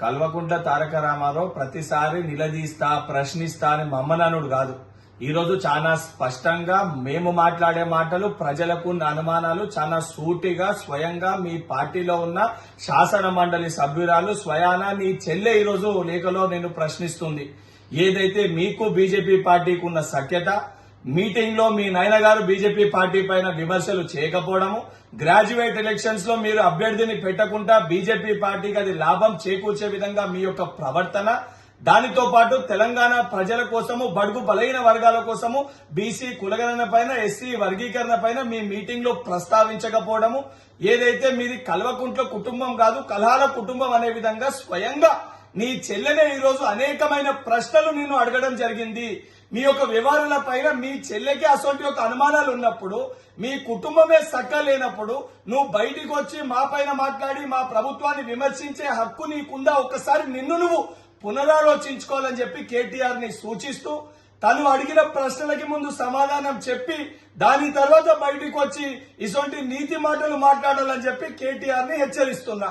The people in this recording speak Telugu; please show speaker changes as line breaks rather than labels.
కల్వకుంట్ల తారక రామారావు ప్రతిసారి నిలదీస్తా ప్రశ్నిస్తా అని మమ్మననుడు కాదు. ఈరోజు చాలా స్పష్టంగా మేము మాట్లాడే మాటలు ప్రజలకు ఉన్న అనుమానాలు చాలా సూటిగా స్వయంగా మీ పార్టీలో ఉన్న శాసన మండలి సభ్యురాలు స్వయాన మీ చెల్లె ఈరోజు లేఖలో నేను ప్రశ్నిస్తుంది. ఏదైతే మీకు బీజేపీ పార్టీకి ఉన్న సఖ్యత మీటింగ్లో మీ నాయన గారు బీజేపీ పార్టీ పైన విమర్శలు చేయకపోవడము గ్రాడ్యుయేట్ ఎలక్షన్స్లో మీరు అభ్యర్థిని పెట్టకుండా బీజేపీ పార్టీకి అది లాభం చేకూర్చే విధంగా మీ యొక్క ప్రవర్తన దానితో పాటు తెలంగాణ ప్రజల కోసము బడుగు బలైన వర్గాల కోసము బీసీ కులగణన పైన ఎస్సీ వర్గీకరణ పైన మీ మీటింగ్లో ప్రస్తావించకపోవడము ఏదైతే మీది కల్వకుంట్ల కుటుంబం కాదు కలహాల కుటుంబం అనే విధంగా స్వయంగా నీ చెల్లెనే ఈరోజు అనేకమైన ప్రశ్నలు నిన్ను అడగడం జరిగింది. మీ యొక్క వివరాల పైన మీ చెల్లెకి అసొంటి యొక్క అనుమానాలు ఉన్నప్పుడు మీ కుటుంబమే సక్క లేనప్పుడు నువ్వు బయటికి వచ్చి మా పైన మాట్లాడి మా ప్రభుత్వాన్ని విమర్శించే హక్కు నీకుందా? ఒక్కసారి నిన్ను నువ్వు పునరాలోచించుకోవాలని చెప్పి కేటీఆర్ని సూచిస్తూ తను అడిగిన ప్రశ్నలకి ముందు సమాధానం చెప్పి దాని తర్వాత బయటికి వచ్చి ఇటువంటి నీతి మాటలు మాట్లాడాలని చెప్పి కేటీఆర్ని హెచ్చరిస్తున్నా.